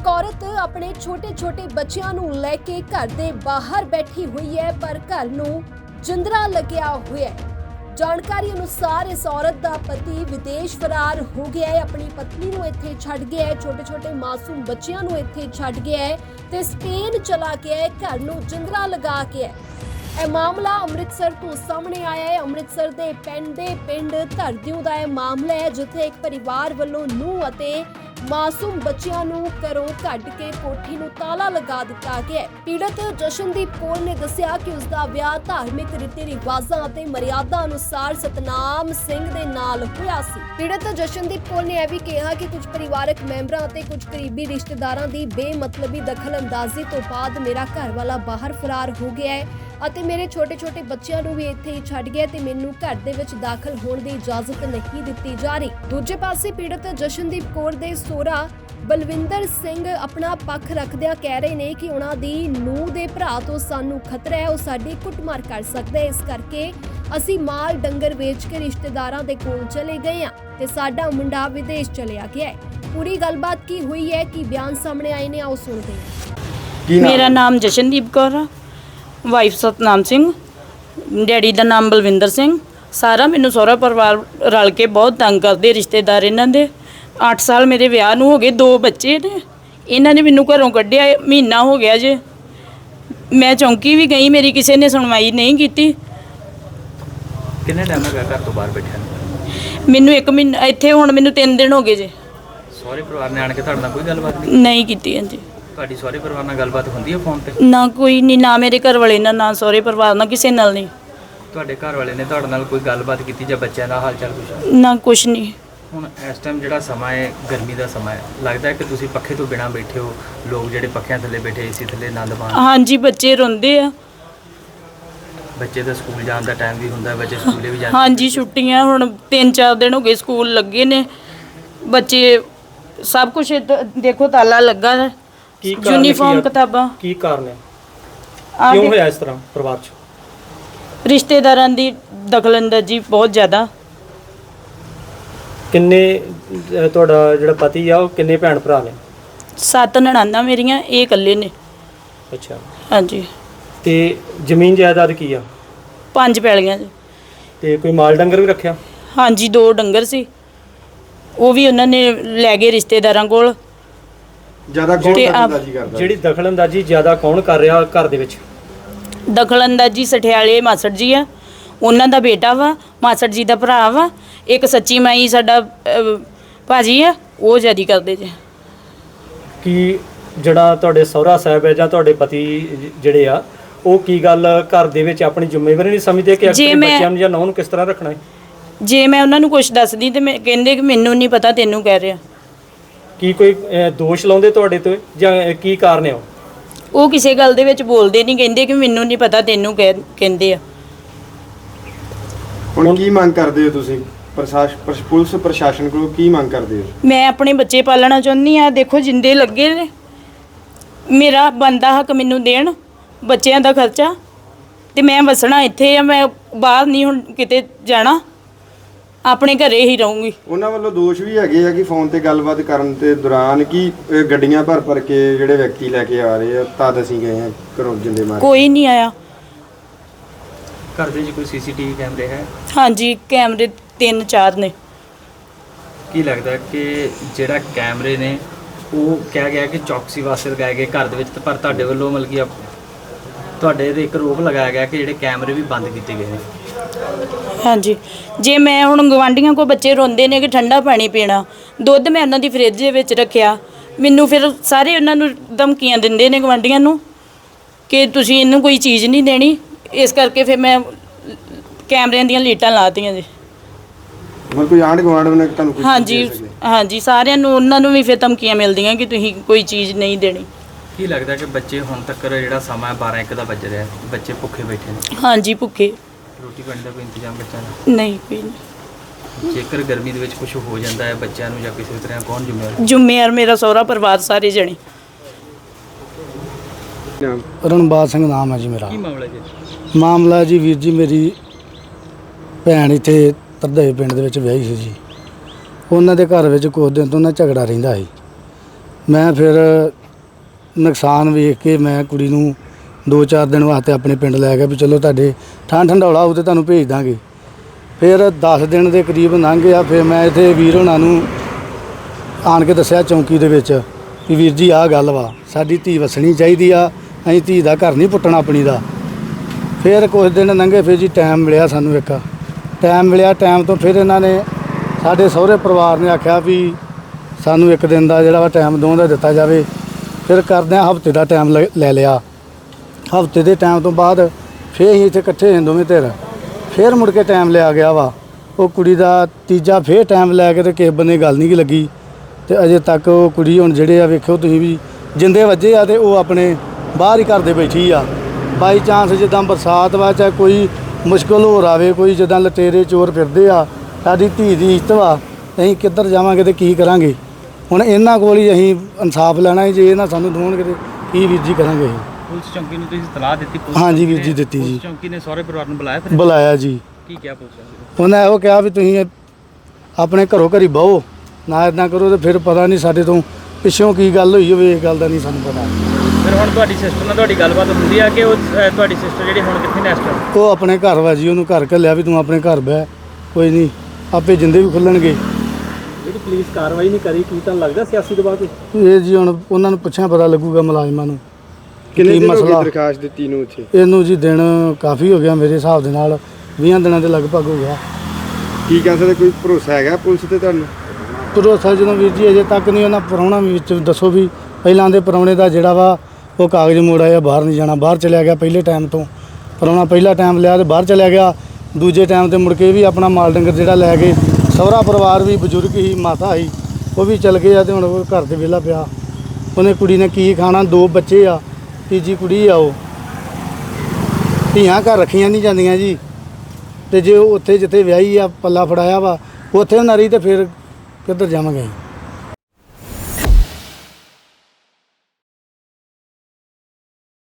ਇੱਕ ਔਰਤ ਆਪਣੇ ਛੋਟੇ-ਛੋਟੇ ਬੱਚਿਆਂ ਨੂੰ ਲੈ ਕੇ ਘਰ ਦੇ ਬਾਹਰ ਬੈਠੀ ਹੋਈ ਹੈ, ਪਰ ਘਰ ਨੂੰ ਜਿੰਦਰਾ ਲੱਗਿਆ ਹੋਇਆ ਹੈ। ਜਾਣਕਾਰੀ ਅਨੁਸਾਰ ਇਸ ਔਰਤ ਦਾ ਪਤੀ ਵਿਦੇਸ਼ ਫਰਾਰ ਹੋ ਗਿਆ ਹੈ। ਆਪਣੀ ਪਤਨੀ ਨੂੰ ਇੱਥੇ ਛੱਡ ਗਿਆ ਹੈ, ਛੋਟੇ-ਛੋਟੇ ਮਾਸੂਮ ਬੱਚਿਆਂ ਨੂੰ ਇੱਥੇ ਛੱਡ ਗਿਆ ਹੈ ਤੇ ਸਪੇਨ ਚਲਾ ਗਿਆ ਹੈ, ਘਰ ਨੂੰ ਜਿੰਦਰਾ ਲਗਾ ਕੇ ਹੈ। ਇਹ ਮਾਮਲਾ ਅੰਮ੍ਰਿਤਸਰ ਤੋਂ ਸਾਹਮਣੇ ਆਇਆ ਹੈ। ਅੰਮ੍ਰਿਤਸਰ ਦੇ ਪਿੰਡ ਦੇ ਪਿੰਡ ਧਰਦਿਓ ਦਾ ਇਹ ਮਾਮਲਾ ਹੈ, ਜਿੱਥੇ ਇੱਕ ਪਰਿਵਾਰ ਵੱਲੋਂ ਨੂੰਹ ਅਤੇ ਮਾਸੂਮ ਬੱਚਿਆਂ ਨੂੰ ਘਰੋਂ ਕੱਢ ਕੇ ਕੋਠੀ ਨੂੰ ਤਾਲਾ ਲਗਾ ਦਿੱਤਾ ਗਿਆ ਪੀੜਤ ਜਸ਼ਨਦੀਪ ਕੌਰ ਨੇ ਦੱਸਿਆ ਕਿ ਉਸ ਦਾ ਵਿਆਹ ਧਾਰਮਿਕ ਰੀਤੀ ਰਿਵਾਜ਼ਾਂ ਅਤੇ ਮਰਿਆਦਾ ਅਨੁਸਾਰ ਸਤਨਾਮ ਸਿੰਘ ਦੇ ਨਾਲ ਹੋਇਆ ਸੀ। ਪੀੜਤ ਜਸ਼ਨਦੀਪ ਕੌਰ ਨੇ ਇਹ ਵੀ ਕਿਹਾ ਕਿ ਕੁਝ ਪਰਿਵਾਰਕ ਮੈਂਬਰਾਂ ਅਤੇ ਕੁਝ ਕਰੀਬੀ ਰਿਸ਼ਤੇਦਾਰਾਂ ਦੀ ਬੇਮਤਲਬੀ ਦਖਲਅੰਦਾਜ਼ੀ ਤੋਂ ਬਾਅਦ ਮੇਰਾ ਘਰ ਵਾਲਾ ਬਾਹਰ ਫਰਾਰ ਹੋ ਗਿਆ ਹੈ। ਅਤੇ ਮੇਰੇ ਛੋਟੇ-ਛੋਟੇ ਬੱਚਿਆਂ ਨੂੰ ਵੀ ਇੱਥੇ ਹੀ ਛੱਡ ਗਿਆ ਤੇ ਮੈਨੂੰ ਘਰ ਦੇ ਵਿੱਚ ਦਾਖਲ ਹੋਣ ਦੀ ਇਜਾਜ਼ਤ ਨਹੀਂ ਦਿੱਤੀ ਜਾ ਰਹੀ। ਦੂਜੇ ਪਾਸੇ ਪੀੜਤ ਜਸ਼ਨਦੀਪ ਕੌਰ ਦੇ ਸੋਹਰਾ ਬਲਵਿੰਦਰ ਸਿੰਘ ਆਪਣਾ ਪੱਖ ਰੱਖਦਿਆਂ ਕਹਿ ਰਹੇ ਨੇ ਕਿ ਉਹਨਾਂ ਦੀ ਨੂੰਹ ਦੇ ਭਰਾ ਤੋਂ ਸਾਨੂੰ ਖਤਰਾ ਹੈ ਉਹ ਸਾਡੀ ਕੁੱਟਮਾਰ ਕਰ ਸਕਦਾ ਹੈ। ਇਸ ਕਰਕੇ ਅਸੀਂ ਮਾਲ ਡੰਗਰ ਵੇਚ ਕੇ ਰਿਸ਼ਤੇਦਾਰਾਂ ਦੇ ਕੋਲ ਚਲੇ ਗਏ ਹਾਂ ਤੇ ਸਾਡਾ ਮੁੰਡਾ ਵਿਦੇਸ਼ ਚਲਿਆ ਗਿਆ ਹੈ। ਪੂਰੀ ਗੱਲਬਾਤ ਕੀ ਹੋਈ ਹੈ ਕਿ ਬਿਆਨ ਸਾਹਮਣੇ ਆਏ ਨੇ ਆਓ ਸੁਣਦੇ ਹਾਂ। ਕੀ ਨਾਮ? ਮੇਰਾ ਨਾਮ ਜਸ਼ਨਦੀਪ ਕੌਰ ਆ। ਵਾਈਫ ਸਤਨਾਮ ਸਿੰਘ ਡੈਡੀ ਦਾ ਨਾਮ ਬਲਵਿੰਦਰ ਸਿੰਘ। ਸਾਰਾ ਮੈਨੂੰ ਸਹੁਰਾ ਪਰਿਵਾਰ ਰਲ ਕੇ ਬਹੁਤ ਤੰਗ ਕਰਦੇ ਰਿਸ਼ਤੇਦਾਰ ਇਹਨਾਂ ਦੇ। 8 ਸਾਲ ਮੇਰੇ ਵਿਆਹ ਨੂੰ ਹੋ ਗਏ ਦੋ ਬੱਚੇ ਨੇ। ਇਹਨਾਂ ਨੇ ਮੈਨੂੰ ਘਰੋਂ ਕੱਢਿਆ ਮਹੀਨਾ ਹੋ ਗਿਆ ਜੇ। ਮੈਂ ਚੌਂਕੀ ਵੀ ਗਈ ਮੇਰੀ ਕਿਸੇ ਨੇ ਸੁਣਵਾਈ ਨਹੀਂ ਕੀਤੀ। ਕਿੰਨੇ ਟਾਈਮ ਹੋ ਗਿਆ ਘਰ ਤੋਂ ਬਾਹਰ ਬੈਠਿਆ ਮੈਨੂੰ ਇੱਕ ਮਹੀਨਾ ਇੱਥੇ ਹੁਣ ਮੈਨੂੰ 3 ਦਿਨ ਹੋ ਗਏ ਜੇ। ਸਹੁਰੇ ਪਰਿਵਾਰ ਨੇ ਆਣ ਕੇ ਤੁਹਾਡੇ ਨਾਲ ਕੋਈ ਗੱਲਬਾਤ ਨਹੀਂ ਕੀਤੀ ਹਾਂਜੀ। ਤੁਹਾਡੀ ਸਹੁਰੇ ਪਰਿਵਾਰ ਨਾਲ ਗੱਲਬਾਤ ਹੁੰਦੀ ਹੈ ਫੋਨ ਤੇ? ਨਾ ਕੋਈ ਨਹੀਂ ਨਾ ਮੇਰੇ ਘਰ ਵਾਲੇ ਨਾਲ ਨਾ ਸਹੁਰੇ ਪਰਿਵਾਰ ਨਾਲ ਕਿਸੇ ਨਾਲ ਨਹੀਂ। ਤੁਹਾਡੇ ਘਰ ਵਾਲੇ ਨੇ ਤੁਹਾਡੇ ਨਾਲ ਕੋਈ ਗੱਲਬਾਤ ਕੀਤੀ ਜਾਂ ਬੱਚਿਆਂ ਦਾ ਹਾਲ ਚਾਲ ਪੁੱਛਿਆ? ਨਾ ਕੁਛ ਨਹੀਂ। ਹੁਣ ਇਸ ਟਾਈਮ ਜਿਹੜਾ ਸਮਾਂ ਹੈ ਗਰਮੀ ਦਾ ਸਮਾਂ ਹੈ ਲੱਗਦਾ ਹੈ ਕਿ ਤੁਸੀਂ ਪੱਖੇ ਤੋਂ ਬਿਨਾਂ ਬੈਠੇ ਹੋ ਲੋਕ ਜਿਹੜੇ ਪੱਖਿਆਂ ਥੱਲੇ ਬੈਠੇ ਏਸੀ ਥੱਲੇ ਆਨੰਦ ਮਾਣ ਹਾਂਜੀ ਬੱਚੇ ਰੋਂਦੇ ਆ। ਬੱਚੇ ਦਾ ਸਕੂਲ ਜਾਣ ਦਾ ਟਾਈਮ ਵੀ ਹੁੰਦਾ ਬੱਚੇ ਸਕੂਲੇ ਵੀ ਜਾਂਦੇ ਹਾਂਜੀ ਛੁੱਟੀਆਂ ਹੁਣ 3-4 ਦਿਨ ਹੋ ਗਏ ਸਕੂਲ ਲੱਗੇ ਨੇ। ਬੱਚੇ ਸਭ ਕੁਝ ਦੇਖੋ ਤਾਲਾ ਲੱਗਾ ਹੈ। ਕੀ ਕਾਰਨ ਯੂਨੀਫਾਰਮ? ਕਿਤਾਬਾਂ। ਕੀ ਕਾਰਨ ਹੈ ਕਿਉਂ ਹੋਇਆ ਇਸ ਤਰ੍ਹਾਂ ਪਰਿਵਾਰ 'ਚ? ਰਿਸ਼ਤੇਦਾਰਾਂ ਦੀ ਦਖਲਅੰਦਾਜ਼ੀ ਬਹੁਤ ਜ਼ਿਆਦਾ। ਕਿੰਨੇ ਅਹ, ਤੁਹਾਡਾ ਜਿਹੜਾ ਪਤੀ ਆ ਉਹ ਕਿੰਨੇ ਭੈਣ ਭਰਾ ਨੇ? ਸੱਤ ਨਣਾਨਾਂ ਮੇਰੀਆਂ ਇਹ ਇਕੱਲੇ ਨੇ। ਅੱਛਾ। ਹਾਂਜੀ। ਤੇ ਜ਼ਮੀਨ ਜਾਇਦਾਦ ਕੀ ਆ? ਪੰਜ ਪੈਲੀਆਂ 'ਚ। ਤੇ ਕੋਈ ਮਾਲ ਡੰਗਰ ਵੀ ਰੱਖਿਆ? ਹਾਂਜੀ ਦੋ ਡੰਗਰ ਸੀ। ਉਹ ਵੀ ਉਹਨਾਂ ਨੇ ਲੈ ਗਏ ਰਿਸ਼ਤੇਦਾਰਾਂ ਕੋਲ। ਜ਼ਿਆਦਾ ਕੌਣ ਤੇ ਆਪ- ਦਖਲਅੰਦਾਜ਼ੀ ਕਰਦਾ? ਜਿਹੜੀ ਦਖਲਅੰਦਾਜ਼ੀ ਜ਼ਿਆਦਾ ਕੌਣ ਕਰ ਰਿਹਾ ਘਰ ਦੇ ਵਿੱਚ? ਦਖਲਅੰਦਾਜ਼ੀ ਸਠਿਆਲੇ ਮਾਸੜ ਜੀ ਆ। ਉਹਨਾਂ ਦਾ ਬੇਟਾ ਵਾ ਮਾਸੜ ਜੀ ਦਾ ਭਰਾ ਵਾ। ਇੱਕ ਸੱਚੀ ਮਾਈ ਸਾਡਾ ਅਹ, ਭਾਜੀ ਆ ਉਹ ਜਿਆਦੀ ਕਰਦੇ ਜੇ। ਕੀ ਜਿਹੜਾ ਤੁਹਾਡੇ ਸਹੁਰਾ ਸਾਹਿਬ ਹੈ ਜਾਂ ਤੁਹਾਡੇ ਪਤੀ ਜ- ਜਿਹੜੇ ਆ ਉਹ ਕੀ ਗੱਲ ਘਰ ਦੇ ਵਿੱਚ ਆਪਣੀ ਜ਼ਿੰਮੇਵਾਰੀ ਨਹੀਂ ਸਮਝਦੇ ਕਿ ਜੇ ਆਪਣੇ ਮੈਂ- ਬੱਚਿਆਂ ਨੂੰ ਜਾਂ ਨੌਂ ਨੂੰ ਕਿਸ ਤਰ੍ਹਾਂ ਰੱਖਣਾ ਹੈ? ਜੇ ਮੈਂ ਉਹਨਾਂ ਨੂੰ ਕੁਝ ਦੱਸਦੀ ਤੇ ਮੈਂ ਕਹਿੰਦੇ ਕਿ ਮੈਨੂੰ ਨਹੀਂ ਪਤਾ ਤੈਨੂੰ ਕਹਿ ਰਿਹਾ। ਕੀ ਕੋਈ ਅਹ, ਦੋਸ਼ ਲਾਉਂਦੇ ਤੁਹਾਡੇ ਤੇ ਜਾਂ ਅਹ, ਕੀ ਕਾਰਨ ਹੈ ਉਹ? ਉਹ ਕਿਸੇ ਗੱਲ ਦੇ ਵਿੱਚ ਬੋਲਦੇ ਨਹੀਂ ਕਹਿੰਦੇ ਕਿ ਮੈਨੂੰ ਨਹੀਂ ਪਤਾ ਤੈਨੂੰ ਕਹਿ- ਕਹਿੰਦੇ ਆ। ਹੁਣ ਕੀ ਮੰਗ ਕਰਦੇ ਹੋ ਤੁਸੀਂ? ਪ੍ਰਸ਼ਾਸਨ ਪ੍ਰਸ਼- ਪੁਲਿਸ ਪ੍ਰਸ਼ਾਸਨ ਕੋਲੋਂ ਕੀ ਮੰਗ ਕਰਦੇ ਹੋ? ਮੈਂ ਆਪਣੇ ਬੱਚੇ ਪਾਲਣਾ ਚਾਹੁੰਦੀ ਆ ਦੇਖੋ ਜਿੰਦੇ ਲੱਗੇ ਨੇ। ਮੇਰਾ ਬੰਦਾ ਹੱਕ ਮੈਨੂੰ ਦੇਣ ਬੱਚਿਆਂ ਦਾ ਖਰਚਾ। ਤੇ ਮੈਂ ਵਸਣਾ ਇੱਥੇ ਆ ਮੈਂ ਬਾਹਰ ਨਹੀਂ ਹੁਣ ਕਿਤੇ ਜਾਣਾ। ਆਪਣੇ ਘਰੇ ਹੀ ਰਹੂੰਗੀ। ਉਹਨਾਂ ਵੱਲੋਂ ਦੋਸ਼ ਵੀ ਹੈਗੇ ਆ ਕਿ ਫੋਨ ਤੇ ਗੱਲਬਾਤ ਕਰਨ ਤੇ ਦੌਰਾਨ ਕੀ ਅਹ, ਗੱਡੀਆਂ ਭਰ ਭਰ ਕੇ ਜਿਹੜੇ ਵਿਅਕਤੀ ਲੈ ਕੇ ਆ ਰਹੇ ਆ ਤਦ ਅਸੀਂ ਗਏ ਆ ਘਰੋਂ ਜਿੰਦੇ ਮਾਰ। ਕੋਈ ਨਹੀਂ ਆਇਆ। ਘਰ ਦੇ ਵਿੱਚ ਕੋਈ ਸੀਸੀਟੀਵੀ ਕੈਮਰੇ ਹੈ? ਹਾਂਜੀ ਕੈਮਰੇ ਤਿੰਨ ਚਾਰ ਨੇ। ਕੀ ਲੱਗਦਾ ਕਿ ਜਿਹੜਾ ਕੈਮਰੇ ਨੇ ਉਹ ਕਿਹਾ ਗਿਆ ਕਿ ਚੌਕਸੀ ਵਾਸਤੇ ਲਗਾਏ ਗਏ ਘਰ ਦੇ ਵਿੱਚ ਤੇ ਪਰ ਤੁਹਾਡੇ ਵੱਲੋਂ ਮਤਲਬ ਕਿ ਆਪ- ਤੁਹਾਡੇ ਤੇ ਇੱਕ ਰੋਕ ਲਗਾਇਆ ਗਿਆ ਕਿ ਜਿਹੜੇ ਕੈਮਰੇ ਵੀ ਬੰਦ ਕੀਤੇ ਗਏ ਨੇ? ਹਾਂਜੀ। ਜੇ ਮੈਂ ਹੁਣ ਗਵਾਂਢੀਆਂ ਕੋ ਬੱਚੇ ਰੋਂਦੇ ਨੇ ਕਿ ਠੰਡਾ ਪਾਣੀ ਪੀਣਾ ਦੁੱਧ ਮੈਂ ਉਹਨਾਂ ਦੀ ਫ੍ਰਿਜ ਦੇ ਵਿੱਚ ਰੱਖਿਆ ਮੈਨੂੰ ਫਿਰ ਸਾਰੇ ਉਹਨਾਂ ਨੂੰ ਧਮਕੀਆਂ ਦਿੰਦੇ ਨੇ ਗਵਾਂਢੀਆਂ ਨੂੰ ਕਿ ਤੁਸੀਂ ਇਹਨੂੰ ਕੋਈ ਚੀਜ਼ ਨਹੀਂ ਦੇਣੀ। ਇਸ ਕਰਕੇ ਫਿਰ ਮੈਂ ਕੈਮਰਿਆਂ ਦੀਆਂ ਲੀਟਾਂ ਲਾਤੀਆਂ ਜੀ। ਮਤਲਬ ਕੋਈ ਆਂਢ ਗੁਆਂਢ ਨੇ ਤੁਹਾਨੂੰ ਕੁਝ ਹਾਂਜੀ। ਹਾਂਜੀ। ਸਾਰਿਆਂ ਨੂੰ ਉਹਨਾਂ ਨੂੰ ਵੀ ਫਿਰ ਧਮਕੀਆਂ ਮਿਲਦੀਆਂ ਕਿ ਤੁਸੀਂ ਕੋਈ ਚੀਜ਼ ਨਹੀਂ ਦੇਣੀ। ਕੀ ਲੱਗਦਾ ਕਿ ਬੱਚੇ ਹੁਣ ਤੱਕ ਜਿਹੜਾ ਸਮਾਂ 12 1 ਦਾ ਵੱਜ ਰਿਹਾ ਹੈ, ਬੱਚੇ ਭੁੱਖੇ ਬੈਠੇ ਨੇ। ਹਾਂਜੀ ਭੁੱਖੇ। ਰੋਟੀ ਪਾਣੀ ਦਾ ਕੋਈ ਇੰਤਜ਼ਾਮ ਬੱਚਿਆਂ ਦਾ? ਨਹੀਂ ਕੋਈ ਨਹੀਂ। ਜੇਕਰ ਗਰਮੀ ਦੇ ਵਿੱਚ ਕੁਝ ਹੋ ਜਾਂਦਾ ਹੈ ਬੱਚਿਆਂ ਨੂੰ ਜਾਂ ਕਿਸੇ ਤਰ੍ਹਾਂ ਕੌਣ ਜ਼ਿੰਮੇਵਾਰ? ਜ਼ਿੰਮੇਵਾਰ ਮੇਰਾ ਸਹੁਰਾ ਪਰਿਵਾਰ ਸਾਰੇ ਜਣੇ। ਰਣਬਾਦ ਸਿੰਘ ਨਾਮ ਹੈ ਜੀ ਮੇਰਾ। ਕੀ ਮਾਮਲਾ ਜੀ? ਮਾਮਲਾ ਜੀ ਵੀਰ ਜੀ ਮੇਰੀ ਭੈਣ ਇੱਥੇ ਤਰਦਈ ਪਿੰਡ ਦੇ ਵਿੱਚ ਵਿਆਹੀ ਸੀ ਜੀ। ਉਹਨਾਂ ਦੇ ਘਰ ਵਿੱਚ ਕੁਝ ਦਿਨ ਤੋਂ ਨਾ ਝਗੜਾ ਰਹਿੰਦਾ ਸੀ। ਮੈਂ ਫਿਰ ਨੁਕਸਾਨ ਵੇਖ ਕੇ ਮੈਂ ਕੁੜੀ ਨੂੰ 2-4 ਦਿਨ ਵਾਸਤੇ ਆਪਣੇ ਪਿੰਡ ਲੈ ਗਿਆ ਵੀ ਚਲੋ ਤੁਹਾਡੇ ਠੰਡ ਠੰਡੌਲਾ ਹੋਊ ਤੇ ਤੁਹਾਨੂੰ ਭੇਜ ਦਾਂਗੇ। ਫਿਰ 10 ਦਿਨ ਦੇ ਕਰੀਬ ਲੰਘ ਗਿਆ, ਫਿਰ ਮੈਂ ਇੱਥੇ ਵੀਰ ਹੋਣਾ ਨੂੰ ਆਣ ਕੇ ਦੱਸਿਆ ਚੌਂਕੀ ਦੇ ਵਿੱਚ ਵੀ ਵੀਰ ਜੀ ਆਹ ਗੱਲ ਵਾ, ਸਾਡੀ ਧੀ ਵਸਣੀ ਚਾਹੀਦੀ ਆ, ਅਸੀਂ ਧੀ ਦਾ ਘਰ ਨਹੀਂ ਪੁੱਟਣਾ ਆਪਣੀ ਦਾ। ਫਿਰ ਕੁਝ ਦਿਨ ਲੰਘੇ, ਫਿਰ ਜੀ ਟਾਈਮ ਮਿਲਿਆ ਸਾਨੂੰ ਇੱਕ। ਟਾਈਮ ਮਿਲਿਆ ਟਾਈਮ ਤੋਂ ਫਿਰ ਇਹਨਾਂ ਨੇ ਸਾਡੇ ਸਹੁਰੇ ਪਰਿਵਾਰ ਨੇ ਆਖਿਆ ਵੀ ਸਾਨੂੰ ਇੱਕ ਦਿਨ ਦਾ ਜਿਹੜਾ ਵਾ ਟਾਈਮ ਦੋਵਾਂ ਦਾ ਦਿੱਤਾ ਜਾਵੇ। ਫਿਰ ਕਰਦਿਆਂ ਹਫ਼ਤੇ ਦਾ ਟਾਈਮ ਲੈ ਲਿਆ। ਹਫ਼ਤੇ ਦੇ ਟਾਈਮ ਤੋਂ ਬਾਅਦ ਫਿਰ ਹੀ ਇੱਥੇ ਇਕੱਠੇ ਹੋਏ ਦੋਵੇਂ ਧਿਰ। ਫਿਰ ਮੁੜ ਕੇ ਟਾਈਮ ਲਿਆ ਗਿਆ ਵਾ। ਉਹ ਕੁੜੀ ਦਾ ਤੀਜਾ ਫਿਰ ਟਾਈਮ ਲੈ ਕੇ ਤੇ ਕਿਸੇ ਬੰਨੇ ਗੱਲ ਨਹੀਂ ਲੱਗੀ। ਤੇ ਅਜੇ ਤੱਕ ਉਹ ਕੁੜੀ ਹੁਣ ਜਿਹੜੇ ਆ ਵੇਖਿਓ ਤੁਸੀਂ ਵੀ, ਜਿੰਦੇ ਵੱਜੇ ਆ ਤੇ ਉਹ ਆਪਣੇ ਬਾਹਰ ਹੀ ਘਰ ਦੇ ਬੈਠੀ ਆ। ਬਾਈ ਚਾਂਸ ਜਿੱਦਾਂ ਬਰਸਾਤ ਵਾ ਚਾਹੇ ਕੋਈ ਮੁਸ਼ਕਲ ਹੋ ਰਾਵੇ ਕੋਈ ਜਿੱਦਾਂ ਲਟੇਰੇ ਚੋਰ ਫਿਰਦੇ ਆ, ਸਾਡੀ ਧੀ ਦੀ ਇੱਜ਼ਤ ਵਾ। ਅਸੀਂ ਕਿੱਧਰ ਜਾਵਾਂਗੇ ਤੇ ਕੀ ਕਰਾਂਗੇ? ਹੁਣ ਇਹਨਾਂ ਕੋਲ ਹੀ ਅਸੀਂ ਇਨਸਾਫ ਲੈਣਾ ਹੈ ਜੇ ਇਹ ਨਾ ਸਾਨੂੰ ਦਵਾਉਣਗੇ ਤੇ ਕੀ ਵੀਰ ਜੀ ਕਰਾਂਗੇ ਅਸੀਂ? ਪੁਲਿਸ ਚੌਂਕੀ ਨੂੰ ਤੁਸੀਂ ਸਲਾਹ ਦਿੱਤੀ ਪੁਲਿਸ ਹਾਂਜੀ ਵੀਰ ਜੀ, ਦਿੱਤੀ ਪੁਲਿਸ ਜੀ। ਚੌਂਕੀ ਨੇ ਸਹੁਰੇ ਪਰਿਵਾਰ ਨੂੰ ਬੁਲਾਇਆ ਫਿਰ? ਬੁਲਾਇਆ ਜੀ। ਕੀ ਕਿਹਾ ਪੁਲਿਸ ਚੌਂਕੀ ਨੇ? ਉਹਨਾਂ ਇਹੋ ਕਿਹਾ ਵੀ ਤੁਸੀਂ ਇਹ ਆਪਣੇ ਘਰੋਂ ਘਰੀ ਬਹੋ ਨਾ ਇਦਾਂ ਕਰੋ ਤੇ ਫਿਰ ਪਤਾ ਨਹੀਂ ਸਾਡੇ ਤੋਂ ਪਿੱਛੋਂ ਕੀ ਗੱਲ ਹੋਈ ਹੋਵੇ ਇਸ ਗੱਲ ਦਾ ਨਹੀਂ ਸਾਨੂੰ ਪਤਾ। ਫਿਰ ਹੁਣ ਤੁਹਾਡੀ ਸਿਸਟਰ ਨਾਲ ਤੁਹਾਡੀ ਗੱਲਬਾਤ ਹੁੰਦੀ ਆ ਕਿ ਉਹ ਅ, ਤੁਹਾਡੀ ਸਿਸਟਰ ਜਿਹੜੀ ਹੁਣ ਕਿੱਥੇ ਨੇ ਇਸ ਉਹ ਆਪਣੇ ਘਰ ਵਾ ਜੀ ਉਹਨੂੰ ਘਰ ਘੱਲਿਆ ਵੀ ਤੂੰ ਆਪਣੇ ਘਰ ਬਹਿ ਕੋਈ ਨਹੀਂ ਆਪੇ ਜਿੰਦੇ ਵੀ ਖੁੱਲਣਗੇ। ਜਿਹੜੀ ਪੁਲਿਸ ਕਾਰਵਾਈ ਨਹੀਂ ਕਰੀ ਕੀ ਤਾਂ ਲੱਗਦਾ ਸਿਆਸੀ ਦਬਾਅ ਤੇ? ਇਹ ਜੀ ਹੁਣ ਉਹਨਾਂ ਨੂੰ ਪੁੱਛਿਆ ਪਤਾ ਲੱਗੂਗਾ ਮੁਲਾਜ਼ਮਾਂ ਨੂੰ ਕਿੰਨੇ ਦਿਨ ਹੋ ਗਏ ਦਰਖਾਸਤ ਦਿੱਤੀ ਨੂੰ ਉੱਥੇ ਇਹਨੂੰ ਜੀ ਦਿਨ ਕਾਫੀ ਹੋ ਗਿਆ ਮੇਰੇ ਹਿਸਾਬ ਦੇ ਨਾਲ 20 ਦਿਨਾਂ ਦੇ ਲਗਭਗ ਹੋ ਗਿਆ। ਕੀ ਕਹਿ ਸਕਦੇ ਕੋਈ ਭਰੋਸਾ ਹੈਗਾ ਪੁਲਿਸ ਤੇ ਤੁਹਾਨੂੰ? ਭਰੋਸਾ ਜਦੋਂ ਵੀਰ ਜੀ ਅਜੇ ਤੱਕ ਨਹੀਂ ਉਹਨਾਂ ਪ੍ਰਾਹੁਣਾ ਵੀ ਵਿੱਚ ਦੱਸੋ ਵੀ ਪਹਿਲਾਂ ਦੇ ਪ੍ਰਾਹੁਣੇ ਦਾ ਜਿਹੜਾ ਵਾ ਉਹ ਕਾਗਜ਼ ਮੋੜ ਆਇਆ ਬਾਹਰ ਨਹੀਂ ਜਾਣਾ ਬਾਹਰ ਚਲਿਆ ਗਿਆ ਪਹਿਲੇ ਟਾਈਮ ਤੋਂ। ਪ੍ਰਾਹੁਣਾ ਪਹਿਲਾ ਟਾਈਮ ਲਿਆ ਤੇ ਬਾਹਰ ਚਲਿਆ ਗਿਆ ਦੂਜੇ ਟਾਈਮ ਤੇ ਮੁੜ ਕੇ ਵੀ ਆਪਣਾ ਮਾਲ ਡੰਗਰ ਜਿਹੜਾ ਲੈ ਕੇ ਸਹੁਰਾ ਪਰਿਵਾਰ ਵੀ ਬਜ਼ੁਰਗ ਹੀ, ਮਾਤਾ ਸੀ ਉਹ ਵੀ ਚਲ ਗਏ ਆ ਤੇ ਹੁਣ ਉਹ ਘਰ ਦੇ ਵਿਹਲਾ ਪਿਆ। ਉਹਨੇ ਕੁੜੀ ਨੇ ਕੀ ਖਾਣਾ, ਦੋ ਬੱਚੇ ਆ, ਤੀਜੀ ਕੁੜੀ ਆ ਉਹ। ਧੀਆਂ ਘਰ ਰੱਖੀਆਂ ਨਹੀਂ ਜਾਂਦੀਆਂ ਜੀ। ਤੇ ਜੇ ਉਹ ਉੱਥੇ ਜਿੱਥੇ ਵਿਆਹੀ ਆ, ਪੱਲਾ ਫੜਾਇਆ ਵਾ, ਉੱਥੇ ਨਾ ਰਹੀ ਤੇ ਫਿਰ ਕਿੱਧਰ ਜਾਵਾਂਗੇ